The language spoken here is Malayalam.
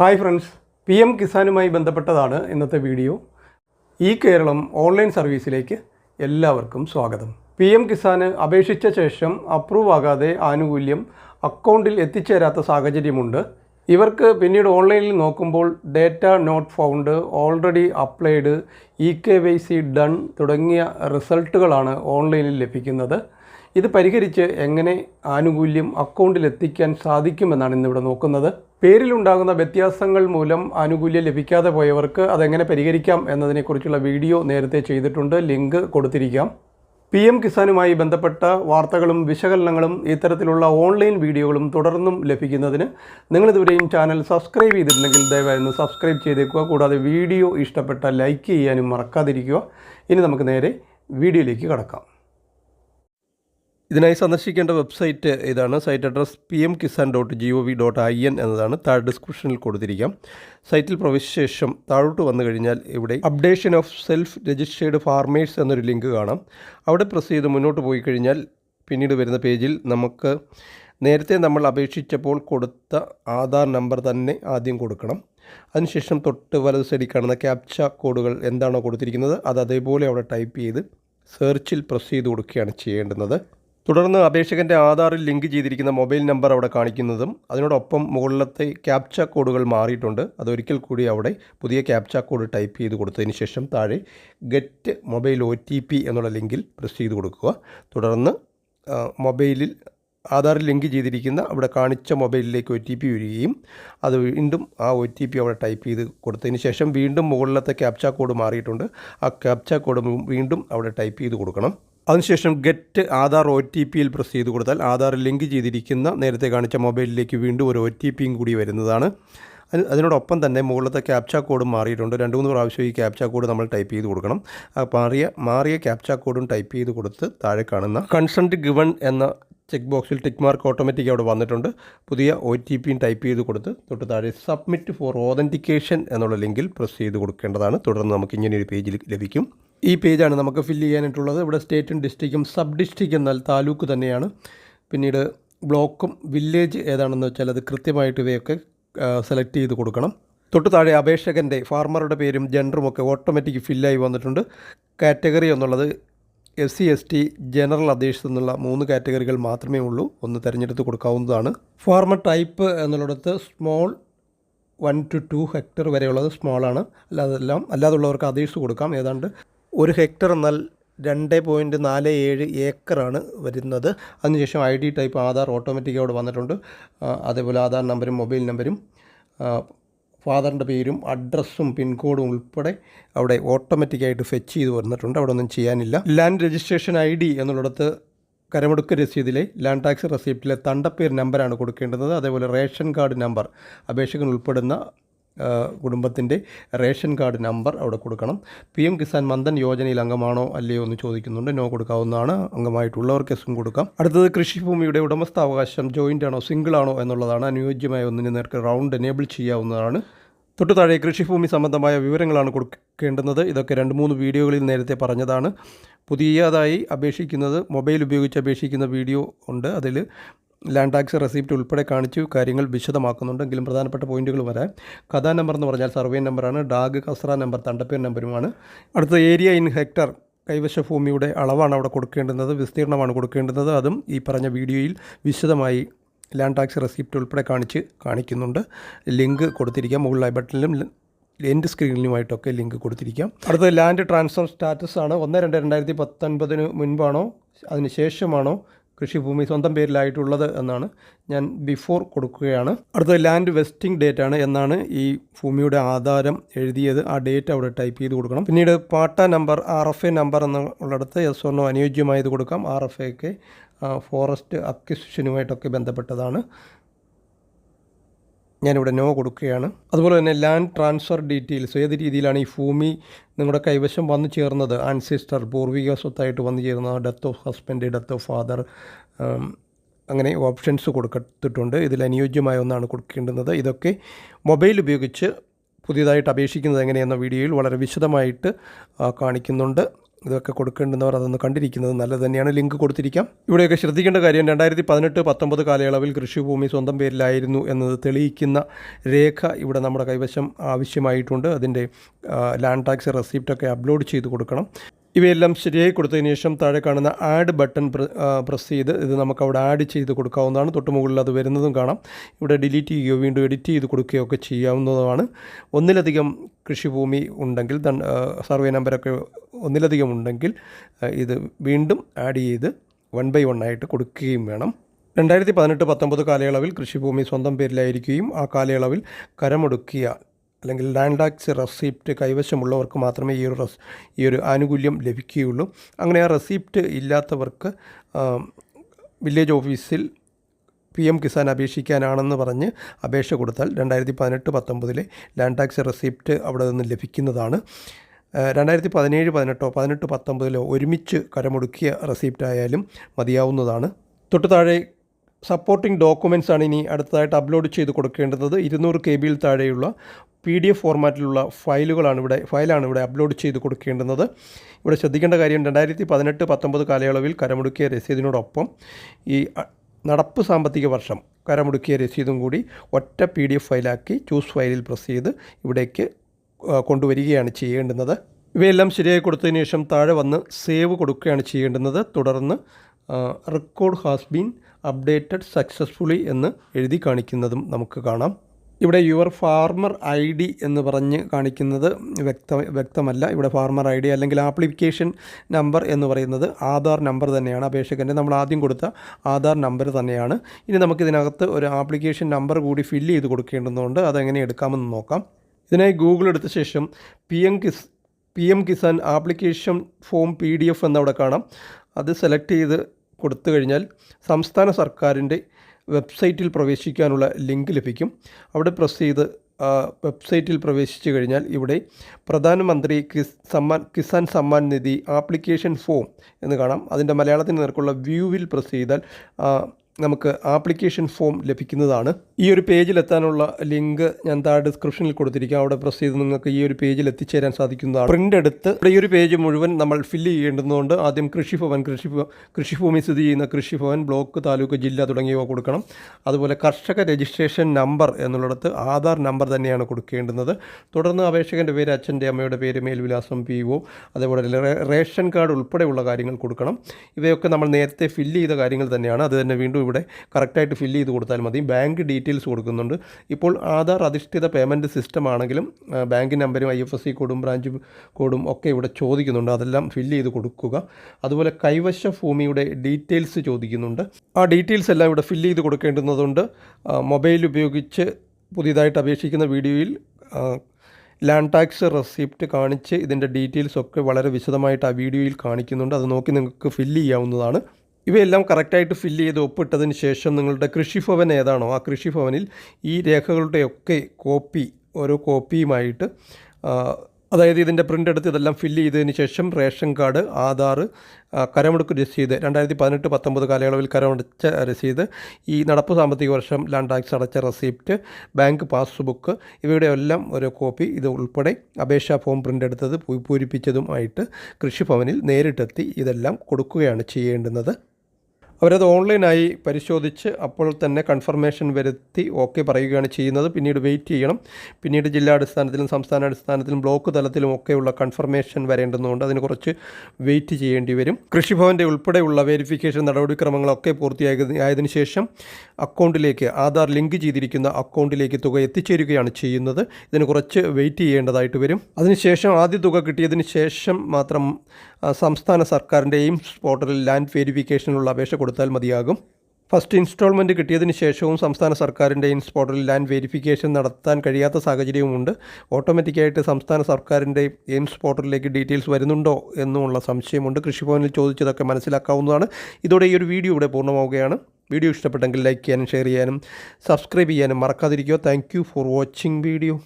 Hi friends. പി എം കിസാനുമായി ബന്ധപ്പെട്ടതാണ് ഇന്നത്തെ വീഡിയോ. ഈ കേരളം ഓൺലൈൻ സർവീസിലേക്ക് എല്ലാവർക്കും സ്വാഗതം. പി എം കിസാന് അപേക്ഷിച്ച ശേഷം അപ്രൂവ് ആകാതെ ആനുകൂല്യം അക്കൗണ്ടിൽ എത്തിച്ചേരാത്ത സാഹചര്യമുണ്ട്. ഇവർക്ക് പിന്നീട് ഓൺലൈനിൽ നോക്കുമ്പോൾ data not found already applied E K Y C done തുടങ്ങിയ റിസൾട്ടുകളാണ് ഓൺലൈനിൽ ലഭിക്കുന്നത്. ഇത് പരിഹരിച്ച് എങ്ങനെ ആനുകൂല്യം അക്കൗണ്ടിൽ എത്തിക്കാൻ സാധിക്കുമെന്നാണ് ഇന്നിവിടെ നോക്കുന്നത്. പേരിലുണ്ടാകുന്ന വ്യത്യാസങ്ങൾ മൂലം ആനുകൂല്യം ലഭിക്കാതെ പോയവർക്ക് അതെങ്ങനെ പരിഹരിക്കാം എന്നതിനെക്കുറിച്ചുള്ള വീഡിയോ നേരത്തെ ചെയ്തിട്ടുണ്ട്. ലിങ്ക് കൊടുത്തിരിക്കാം. പി എം കിസാനുമായി ബന്ധപ്പെട്ട വാർത്തകളും വിശകലനങ്ങളും ഇത്തരത്തിലുള്ള ഓൺലൈൻ വീഡിയോകളും തുടർന്നും ലഭിക്കുന്നതിന് നിങ്ങളിതുവരെയും ചാനൽ സബ്സ്ക്രൈബ് ചെയ്തിട്ടില്ലെങ്കിൽ ദയവായി ഒന്ന് സബ്സ്ക്രൈബ് ചെയ്തേക്കുക. കൂടാതെ വീഡിയോ ഇഷ്ടപ്പെട്ട ലൈക്ക് ചെയ്യാനും മറക്കാതിരിക്കുക. ഇനി നമുക്ക് നേരെ വീഡിയോയിലേക്ക് കടക്കാം. ഇതിനായി സന്ദർശിക്കേണ്ട വെബ്സൈറ്റ് ഇതാണ് site address P M Kisan dot G O V dot I N എന്നതാണ്. താഴെ ഡിസ്ക്രിപ്ഷനിൽ കൊടുത്തിരിക്കാം. സൈറ്റിൽ പ്രവേശിച്ച ശേഷം താഴോട്ട് വന്നു കഴിഞ്ഞാൽ ഇവിടെ updation of self registered farmers എന്നൊരു ലിങ്ക് കാണാം. അവിടെ പ്രസ് ചെയ്ത് മുന്നോട്ട് പോയി കഴിഞ്ഞാൽ പിന്നീട് വരുന്ന പേജിൽ നമുക്ക് നേരത്തെ നമ്മൾ അപേക്ഷിച്ചപ്പോൾ കൊടുത്ത ആധാർ നമ്പർ തന്നെ ആദ്യം കൊടുക്കണം. അതിനുശേഷം തൊട്ട് വലത് സൈഡിൽ കാണുന്ന ക്യാപ്ച കോഡുകൾ എന്താണോ കൊടുത്തിരിക്കുന്നത് അത് അതേപോലെ അവിടെ ടൈപ്പ് ചെയ്ത് സെർച്ചിൽ പ്രസ് ചെയ്ത് കൊടുക്കുകയാണ് ചെയ്യേണ്ടുന്നത്. തുടർന്ന് അപേക്ഷകന്റെ ആധാറിൽ ലിങ്ക് ചെയ്തിരിക്കുന്ന മൊബൈൽ നമ്പർ അവിടെ കാണിക്കുന്നതും അതിനോടൊപ്പം മുകളിലത്തെ ക്യാപ്ച കോഡുകൾ മാറിയിട്ടുണ്ട്. അതൊരിക്കൽ കൂടി അവിടെ പുതിയ ക്യാപ്ച കോഡ് ടൈപ്പ് ചെയ്ത് കൊടുത്തതിന് ശേഷം താഴെ ഗെറ്റ് മൊബൈൽ ഒ എന്നുള്ള ലിങ്കിൽ പ്രസ് ചെയ്ത് കൊടുക്കുക. തുടർന്ന് മൊബൈലിൽ ആധാറിൽ ലിങ്ക് ചെയ്തിരിക്കുന്ന അവിടെ കാണിച്ച മൊബൈലിലേക്ക് ഒ ടി പി വരികയും അത് വീണ്ടും ആ ഒ ടി പി അവിടെ ടൈപ്പ് ചെയ്ത് കൊടുത്തതിന് ശേഷം വീണ്ടും മുകളിലത്തെ ക്യാപ്ച കോഡ് മാറിയിട്ടുണ്ട്. ആ ക്യാപ്ച കോഡ് വീണ്ടും അവിടെ ടൈപ്പ് ചെയ്ത് കൊടുക്കണം. അതിനുശേഷം ഗെറ്റ് ആധാർ ഒ ടി പിയിൽ പ്രസ് ചെയ്ത് കൊടുത്താൽ ആധാർ ലിങ്ക് ചെയ്തിരിക്കുന്ന നേരത്തെ കാണിച്ച മൊബൈലിലേക്ക് വീണ്ടും ഒരു ഒ ടി പിയും കൂടി വരുന്നതാണ്. അതിനോടൊപ്പം തന്നെ മുകളിലത്തെ ക്യാപ്ച കോഡും മാറിയിട്ടുണ്ട്. രണ്ട് മൂന്ന് പ്രാവശ്യം ഈ ക്യാപ്ച കോഡ് നമ്മൾ ടൈപ്പ് ചെയ്ത് കൊടുക്കണം. മാറിയ മാറിയ ക്യാപ്ച കോഡും ടൈപ്പ് ചെയ്ത് കൊടുത്ത് താഴെ കാണുന്ന കൺസെന്റ് ഗിവൺ എന്ന ചെക്ക് ബോക്സിൽ ടിക്ക് മാർക്ക് ഓട്ടോമാറ്റിക് അവിടെ വന്നിട്ടുണ്ട്. പുതിയ ഒ ടി പിയും ടൈപ്പ് ചെയ്ത് കൊടുത്ത് തൊട്ട് താഴെ സബ്മിറ്റ് ഫോർ ഓതന്റിക്കേഷൻ എന്നുള്ള ലിങ്കിൽ പ്രസ് ചെയ്ത് കൊടുക്കേണ്ടതാണ്. തുടർന്ന് നമുക്ക് ഇങ്ങനെ ഒരു പേജിൽ ലഭിക്കും. ഈ പേജാണ് നമുക്ക് ഫില്ല് ചെയ്യാനായിട്ടുള്ളത്. ഇവിടെ സ്റ്റേറ്റും ഡിസ്ട്രിക്റ്റും സബ് ഡിസ്ട്രിക്റ്റ് എന്നാൽ താലൂക്ക് തന്നെയാണ്. പിന്നീട് ബ്ലോക്കും വില്ലേജ് ഏതാണെന്ന് വെച്ചാൽ അത് കൃത്യമായിട്ട് ഇവയൊക്കെ സെലക്ട് ചെയ്ത് കൊടുക്കണം. തൊട്ട് താഴെ അപേക്ഷകന്റെ ഫാർമറുടെ പേരും ജെൻഡറും ഒക്കെ ഓട്ടോമാറ്റിക് ഫില്ലായി വന്നിട്ടുണ്ട്. കാറ്റഗറി എന്നുള്ളത് S C S T general അപേക്ഷ എന്നുള്ള മൂന്ന് കാറ്റഗറികൾ മാത്രമേ ഉള്ളൂ. ഒന്ന് തിരഞ്ഞെടുത്ത് കൊടുക്കാവുന്നതാണ്. ഫാർമർ ടൈപ്പ് എന്നുള്ളിടത്ത് small one to two hectare വരെയുള്ളത് സ്മോളാണ് അല്ലാതെല്ലാം അല്ലാതുള്ളവർക്ക് അപേക്ഷ കൊടുക്കാം. ഏതാണ്ട് ഒരു ഹെക്ടർ എന്നാൽ രണ്ട് പോയിന്റ് നാല് ഏഴ് ഏക്കറാണ് വരുന്നത്. അതിനുശേഷം I D type Aadhaar automatic അവിടെ വന്നിട്ടുണ്ട്. അതേപോലെ ആധാർ നമ്പരും മൊബൈൽ നമ്പരും ഫാദറിന്റെ പേരും അഡ്രസ്സും പിൻകോഡും ഉൾപ്പെടെ അവിടെ ഓട്ടോമാറ്റിക്കായിട്ട് ഫെച്ച് ചെയ്ത് വന്നിട്ടുണ്ട്. അവിടെ ഒന്നും ചെയ്യാനില്ല. ലാൻഡ് രജിസ്ട്രേഷൻ ഐ ഡി എന്നുള്ളിടത്ത് കരമെടുക്ക് രസീതിലെ ലാൻഡ് ടാക്സ് റെസിപ്റ്റിലെ തണ്ടപ്പേർ നമ്പറാണ് കൊടുക്കേണ്ടത്. അതേപോലെ റേഷൻ കാർഡ് നമ്പർ അപേക്ഷകൻ ഉൾപ്പെടുന്ന കുടുംബത്തിന്റെ റേഷൻ കാർഡ് നമ്പർ അവിടെ കൊടുക്കണം. പി എം കിസാൻ മന്ദൻ യോജനയിൽ അംഗമാണോ അല്ലയോ എന്ന് ചോദിക്കുന്നുണ്ട്. നോ കൊടുക്കാവുന്നതാണ്. അംഗമായിട്ടുള്ളവർക്ക് എസും കൊടുക്കാം. അടുത്തത് കൃഷിഭൂമിയുടെ ഉടമസ്ഥാവകാശം ജോയിന്റ് ആണോ സിംഗിൾ ആണോ എന്നുള്ളതാണ്. അനുയോജ്യമായ ഒന്നിന് നേർക്ക് റൗണ്ട് എനേബിൾ ചെയ്യാവുന്നതാണ്. തൊട്ടു താഴെ കൃഷിഭൂമി സംബന്ധമായ വിവരങ്ങളാണ് കൊടുക്കേണ്ടുന്നത്. ഇതൊക്കെ രണ്ട് മൂന്ന് വീഡിയോകളിൽ നേരത്തെ പറഞ്ഞതാണ്. പുതിയതായി അപേക്ഷിക്കുന്നത് മൊബൈൽ ഉപയോഗിച്ച് അപേക്ഷിക്കുന്ന വീഡിയോ ഉണ്ട്. അതിൽ ലാൻഡ് ടാക്സ് റെസിപ്റ്റ് ഉൾപ്പെടെ കാണിച്ചു കാര്യങ്ങൾ വിശദമാക്കുന്നുണ്ട് എങ്കിലും പ്രധാനപ്പെട്ട പോയിന്റുകൾ വരെ കഥാ നമ്പർ എന്ന് പറഞ്ഞാൽ സർവേ നമ്പറാണ് ഡാഗ് കസ്ര നമ്പർ തണ്ടപ്പേർ നമ്പരുമാണ്. അടുത്ത ഏരിയ ഇൻ ഹെക്ടർ കൈവശ ഭൂമിയുടെ അളവാണ് അവിടെ കൊടുക്കേണ്ടുന്നത് വിസ്തീർണമാണ് കൊടുക്കേണ്ടുന്നത്. അതും ഈ പറഞ്ഞ വീഡിയോയിൽ വിശദമായി ലാൻഡ് ടാക്സ് റെസിപ്റ്റ് ഉൾപ്പെടെ കാണിച്ച് കാണിക്കുന്നുണ്ട്. ലിങ്ക് കൊടുത്തിരിക്കാം മുകളിലായി ബട്ടണിലും എന്റെ സ്ക്രീനിലുമായിട്ടൊക്കെ ലിങ്ക് കൊടുത്തിരിക്കാം. അടുത്ത ലാൻഡ് ട്രാൻസ്ഫർ സ്റ്റാറ്റസ് ആണ്. ഒന്ന് രണ്ട് രണ്ടായിരത്തി പത്തൊൻപതിന് മുൻപാണോ? അതിന് ശേഷമാണോ? കൃഷിഭൂമി സ്വന്തം പേരിലായിട്ടുള്ളത് എന്നാണ് ഞാൻ ബിഫോർ കൊടുക്കുകയാണ്. അടുത്തത് ലാൻഡ് വെസ്റ്റിംഗ് ഡേറ്റ് ആണ് എന്നാണ് ഈ ഭൂമിയുടെ ആധാരം എഴുതിയത്. ആ ഡേറ്റ് അവിടെ ടൈപ്പ് ചെയ്ത് കൊടുക്കണം. പിന്നീട് പാട്ട number R F A number എന്നുള്ളിടത്ത് എസ് ഒന്നോ അനുയോജ്യമായത് കൊടുക്കാം. ആർ എഫ് എക്ക് ഫോറസ്റ്റ് അക്വിസിഷനുമായിട്ടൊക്കെ ബന്ധപ്പെട്ടതാണ്. ഞാനിവിടെ നോ കൊടുക്കുകയാണ്. അതുപോലെ തന്നെ ലാൻഡ് ട്രാൻസ്ഫർ ഡീറ്റെയിൽസ് ഏത് രീതിയിലാണ് ഈ ഭൂമി നിങ്ങളുടെ കൈവശം വന്നു ചേർന്നത്? ആൻസിസ്റ്റർ പൂർവിക സ്വത്തായിട്ട് വന്നു ചേർന്നത് death of husband death of father അങ്ങനെ ഓപ്ഷൻസ് കൊടുത്തിട്ടുണ്ട് ഇതിൽ അനുയോജ്യമായ ഒന്നാണ് കൊടുക്കേണ്ടുന്നത്. ഇതൊക്കെ മൊബൈൽ ഉപയോഗിച്ച് പുതിയതായിട്ട് അപേക്ഷിക്കുന്നത് എങ്ങനെയെന്ന വീഡിയോയിൽ വളരെ വിശദമായിട്ട് കാണിക്കുന്നുണ്ട്. ഇതൊക്കെ കൊടുക്കേണ്ടുന്നവർ അതൊന്ന് കണ്ടിരിക്കുന്നത് നല്ലത് തന്നെയാണ്. ലിങ്ക് കൊടുത്തിരിക്കാം. ഇവിടെയൊക്കെ ശ്രദ്ധിക്കേണ്ട കാര്യം രണ്ടായിരത്തി പതിനെട്ട് പത്തൊമ്പത് കാലയളവിൽ കൃഷിഭൂമി സ്വന്തം പേരിലായിരുന്നു എന്നത് തെളിയിക്കുന്ന രേഖ ഇവിടെ നമ്മുടെ കൈവശം ആവശ്യമായിട്ടുണ്ട്. അതിന്റെ ലാൻഡ് ടാക്സ് റെസിപ്റ്റൊക്കെ അപ്ലോഡ് ചെയ്ത് കൊടുക്കണം. ഇവയെല്ലാം ശരിയായി കൊടുത്തതിന് ശേഷം താഴെ കാണുന്ന ആഡ് ബട്ടൺ പ്രസ് ചെയ്ത് ഇത് നമുക്ക് അവിടെ ആഡ് ചെയ്ത് കൊടുക്കാവുന്നതാണ്. തൊട്ട് മുകളിൽ അത് വരുന്നതും കാണാം. ഇവിടെ ഡിലീറ്റ് ചെയ്യുകയോ വീണ്ടും എഡിറ്റ് ചെയ്ത് കൊടുക്കുകയോ ഒക്കെ ചെയ്യാവുന്നതുമാണ് ഒന്നിലധികം കൃഷിഭൂമി ഉണ്ടെങ്കിൽ സർവേ നമ്പരൊക്കെ ഒന്നിലധികം ഉണ്ടെങ്കിൽ ഇത് വീണ്ടും ആഡ് ചെയ്ത് വൺ ബൈ വൺ ആയിട്ട് കൊടുക്കുകയും വേണം. രണ്ടായിരത്തി പതിനെട്ട് പത്തൊമ്പത് കാലയളവിൽ കൃഷിഭൂമി സ്വന്തം പേരിലായിരിക്കുകയും ആ കാലയളവിൽ കരമൊടുക്കിയ അല്ലെങ്കിൽ ലാൻഡ് ടാക്സ് റെസിപ്റ്റ് കൈവശമുള്ളവർക്ക് മാത്രമേ ഈ ഒരു റെസ് ഈ ഒരു ആനുകൂല്യം ലഭിക്കുകയുള്ളൂ. അങ്ങനെ ആ റെസിപ്റ്റ് ഇല്ലാത്തവർക്ക് വില്ലേജ് ഓഫീസിൽ പി എം കിസാൻ അപേക്ഷിക്കാനാണെന്ന് പറഞ്ഞ് അപേക്ഷ കൊടുത്താൽ രണ്ടായിരത്തി പതിനെട്ട് പത്തൊമ്പതിലെ ലാൻഡ് ടാക്സ് റെസിപ്റ്റ് അവിടെ നിന്ന് ലഭിക്കുന്നതാണ്. രണ്ടായിരത്തി പതിനേഴ് പതിനെട്ടോ പതിനെട്ട് പത്തൊമ്പതിലോ ഒരുമിച്ച് കരമൊടുക്കിയ റെസിപ്റ്റ് ആയാലും മതിയാവുന്നതാണ്. തൊട്ടു താഴെ സപ്പോർട്ടിംഗ് ഡോക്യുമെന്റ്സ് ആണ് ഇനി അടുത്തതായിട്ട് അപ്ലോഡ് ചെയ്ത് കൊടുക്കേണ്ടത്. ഇരുന്നൂറ് കെ ബിയിൽ താഴെയുള്ള പി ഡി എഫ് ഫോർമാറ്റിലുള്ള ഫയലുകളാണ് ഇവിടെ ഫയലാണ് ഇവിടെ അപ്ലോഡ് ചെയ്ത് കൊടുക്കേണ്ടുന്നത്. ഇവിടെ ശ്രദ്ധിക്കേണ്ട കാര്യം രണ്ടായിരത്തി പതിനെട്ട് പത്തൊമ്പത് കാലയളവിൽ കരമുടുക്കിയ രസീതിനോടൊപ്പം ഈ നടപ്പ് സാമ്പത്തിക വർഷം കരമുടുക്കിയ രസീതും കൂടി ഒറ്റ പി ഡി എഫ് ഫയലാക്കി ചൂസ് ഫയലിൽ പ്രസ് ചെയ്ത് ഇവിടേക്ക് കൊണ്ടുവരികയാണ് ചെയ്യേണ്ടുന്നത്. ഇവയെല്ലാം ശരിയായി കൊടുത്തതിന് ശേഷം താഴെ വന്ന് സേവ് കൊടുക്കുകയാണ് ചെയ്യേണ്ടുന്നത്. തുടർന്ന് record has been updated successfully എന്ന് എഴുതി കാണിക്കുന്നതും നമുക്ക് കാണാം. ഇവിടെ യുവർ ഫാർമർ ഐ ഡി എന്ന് പറഞ്ഞ് കാണിക്കുന്നത് വ്യക്ത വ്യക്തമല്ല. ഇവിടെ ഫാർമർ ഐ ഡി അല്ലെങ്കിൽ ആപ്ലിക്കേഷൻ നമ്പർ എന്ന് പറയുന്നത് ആധാർ നമ്പർ തന്നെയാണ്. അപേക്ഷകന്റെ നമ്മൾ ആദ്യം കൊടുത്ത ആധാർ നമ്പർ തന്നെയാണ്. ഇനി നമുക്കിതിനകത്ത് ഒരു ആപ്ലിക്കേഷൻ നമ്പർ കൂടി ഫില്ല് ചെയ്ത് കൊടുക്കേണ്ടതുകൊണ്ട് അതെങ്ങനെ എടുക്കാമെന്ന് നോക്കാം. ഇതിനായി ഗൂഗിൾ എടുത്ത ശേഷം P M kiss P M Kisan application form P D F എന്നവിടെ കാണാം. അത് സെലക്ട് ചെയ്ത് കൊടുത്തു കഴിഞ്ഞാൽ സംസ്ഥാന സർക്കാരിന്റെ വെബ്സൈറ്റിൽ പ്രവേശിക്കാനുള്ള ലിങ്ക് ലഭിക്കും. അവിടെ പ്രസ് ചെയ്ത് വെബ്സൈറ്റിൽ പ്രവേശിച്ചു കഴിഞ്ഞാൽ ഇവിടെ പ്രധാനമന്ത്രി കിസ് സമ്മാൻ കിസാൻ സമ്മാൻ നിധി ആപ്ലിക്കേഷൻ ഫോം എന്ന് കാണാം. അതിന്റെ മലയാളത്തിന് നേർക്കുള്ള വ്യൂവിൽ പ്രസ് ചെയ്താൽ നമുക്ക് ആപ്ലിക്കേഷൻ ഫോം ലഭിക്കുന്നതാണ്. ഈ ഒരു പേജിലെത്താനുള്ള ലിങ്ക് ഞാൻ താഴെ ഡിസ്ക്രിപ്ഷനിൽ കൊടുത്തിരിക്കും. അവിടെ പ്രസ് ചെയ്ത് നിങ്ങൾക്ക് ഈ ഒരു പേജിൽ എത്തിച്ചേരാൻ സാധിക്കുന്നതാണ്. പ്രിന്റ് എടുത്ത് ഈ ഒരു പേജ് മുഴുവൻ നമ്മൾ ഫില്ല് ചെയ്യേണ്ടതുകൊണ്ട് ആദ്യം കൃഷിഭവൻ കൃഷി കൃഷിഭൂമി സ്ഥിതി ചെയ്യുന്ന കൃഷിഭവൻ ബ്ലോക്ക് താലൂക്ക് ജില്ല തുടങ്ങിയവ കൊടുക്കണം. അതുപോലെ കർഷക രജിസ്ട്രേഷൻ നമ്പർ എന്നുള്ളിടത്ത് ആധാർ നമ്പർ തന്നെയാണ് കൊടുക്കേണ്ടുന്നത്. തുടർന്ന് അപേക്ഷകന്റെ പേര് അച്ഛന്റെ അമ്മയുടെ പേര് മേൽവിലാസം പി ഒ അതേപോലെ റേഷൻ കാർഡ് ഉൾപ്പെടെയുള്ള കാര്യങ്ങൾ കൊടുക്കണം. ഇവയൊക്കെ നമ്മൾ നേരത്തെ ഫില്ല് ചെയ്ത കാര്യങ്ങൾ തന്നെയാണ്. അത് തന്നെ വീണ്ടും ഇവിടെ കറക്റ്റായിട്ട് ഫില്ല് ചെയ്ത് കൊടുത്താൽ മതി. ബാങ്ക് ഡീറ്റെയിൽസ് കൊടുക്കുന്നുണ്ട്. ഇപ്പോൾ ആധാർ അധിഷ്ഠിത പേയ്മെന്റ് സിസ്റ്റം ആണെങ്കിലും ബാങ്ക് നമ്പരും ഐ എഫ് എസ് സി കോഡും ബ്രാഞ്ച് കോഡും ഒക്കെ ഇവിടെ ചോദിക്കുന്നുണ്ട്. അതെല്ലാം ഫില്ല് ചെയ്ത് കൊടുക്കുക. അതുപോലെ കൈവശ ഭൂമിയുടെ ഡീറ്റെയിൽസ് ചോദിക്കുന്നുണ്ട്. ആ ഡീറ്റെയിൽസ് എല്ലാം ഇവിടെ ഫില്ല് ചെയ്ത് കൊടുക്കേണ്ടുന്നതുകൊണ്ട് മൊബൈൽ ഉപയോഗിച്ച് പുതിയതായിട്ട് അപേക്ഷിക്കുന്ന വീഡിയോയിൽ ലാൻഡ് ടാക്സ് റെസിപ്റ്റ് കാണിച്ച് ഇതിന്റെ ഡീറ്റെയിൽസ് ഒക്കെ വളരെ വിശദമായിട്ട് ആ വീഡിയോയിൽ കാണിക്കുന്നുണ്ട്. അത് നോക്കി നിങ്ങൾക്ക് ഫില്ല് ചെയ്യാവുന്നതാണ്. ഇവയെല്ലാം കറക്റ്റായിട്ട് ഫില്ല് ചെയ്ത് ഒപ്പിട്ടതിന് ശേഷം നിങ്ങളുടെ കൃഷിഭവൻ ഏതാണോ ആ കൃഷിഭവനിൽ ഈ രേഖകളുടെയൊക്കെ കോപ്പി ഓരോ കോപ്പിയുമായിട്ട് അതായത് ഇതിന്റെ പ്രിന്റ് എടുത്ത് ഇതെല്ലാം ഫില്ല് ചെയ്തതിന് ശേഷം റേഷൻ കാർഡ് ആധാർ കരമെടുക്ക് രസീത് രണ്ടായിരത്തി പതിനെട്ട് പത്തൊമ്പത് കാലയളവിൽ കരമടച്ച രസീത് ഈ നടപ്പ് സാമ്പത്തിക വർഷം ലാൻഡ് ടാക്സ് അടച്ച റെസിപ്റ്റ് ബാങ്ക് പാസ്ബുക്ക് ഇവയുടെ എല്ലാം ഒരു കോപ്പി ഇത് ഉൾപ്പെടെ അപേക്ഷാ ഫോം പ്രിന്റ് എടുത്തത് പൂരിപ്പിച്ചതുമായിട്ട് കൃഷിഭവനിൽ നേരിട്ടെത്തി ഇതെല്ലാം കൊടുക്കുകയാണ് ചെയ്യേണ്ടുന്നത്. അവരത് ഓൺലൈനായി പരിശോധിച്ച് അപ്പോൾ തന്നെ കൺഫർമേഷൻ വരുത്തി ഓക്കെ പറയുകയാണ് ചെയ്യുന്നത്. പിന്നീട് വെയിറ്റ് ചെയ്യണം. പിന്നീട് ജില്ലാ അടിസ്ഥാനത്തിലും സംസ്ഥാന അടിസ്ഥാനത്തിലും ബ്ലോക്ക് തലത്തിലും ഒക്കെയുള്ള കൺഫർമേഷൻ വരേണ്ടതുകൊണ്ട് അതിന് കുറച്ച് വെയിറ്റ് ചെയ്യേണ്ടി വരും. കൃഷിഭവന്റെ ഉൾപ്പെടെയുള്ള വെരിഫിക്കേഷൻ നടപടിക്രമങ്ങളൊക്കെ പൂർത്തിയായതിനു ശേഷം അക്കൗണ്ടിലേക്ക് ആധാർ ലിങ്ക് ചെയ്തിരിക്കുന്ന അക്കൗണ്ടിലേക്ക് തുക എത്തിച്ചേരുകയാണ് ചെയ്യുന്നത്. ഇതിന് കുറച്ച് വെയിറ്റ് ചെയ്യേണ്ടതായിട്ട് വരും. അതിനുശേഷം ആദ്യ തുക കിട്ടിയതിന് ശേഷം മാത്രം സംസ്ഥാന സർക്കാരിന്റെ എയിംസ് പോർട്ടലിൽ ലാൻഡ് വെരിഫിക്കേഷനുള്ള അപേക്ഷ കൊടുത്താൽ മതിയാകും. ഫസ്റ്റ് ഇൻസ്റ്റാൾമെന്റ് കിട്ടിയതിന് ശേഷവും സംസ്ഥാന സർക്കാരിന്റെ ഇൻസ് പോർട്ടലിൽ ലാൻഡ് വെരിഫിക്കേഷൻ നടത്താൻ കഴിയാത്ത സാഹചര്യവുമുണ്ട്. ഓട്ടോമാറ്റിക്കായിട്ട് സംസ്ഥാന സർക്കാരിന്റെ എയിംസ് പോർട്ടലിലേക്ക് ഡീറ്റെയിൽസ് വരുന്നുണ്ടോ എന്നുള്ള സംശയമുണ്ട്. കൃഷിഭവനിൽ ചോദിച്ചതൊക്കെ മനസ്സിലാക്കാവുന്നതാണ്. ഇതോടെ ഈ ഒരു വീഡിയോ ഇവിടെ പൂർണമാവുകയാണ്. വീഡിയോ ഇഷ്ടപ്പെട്ടെങ്കിൽ ലൈക്ക് ചെയ്യാനും ഷെയർ ചെയ്യാനും സബ്സ്ക്രൈബ് ചെയ്യാനും മറക്കാതിരിക്കുക. Thank for watching video.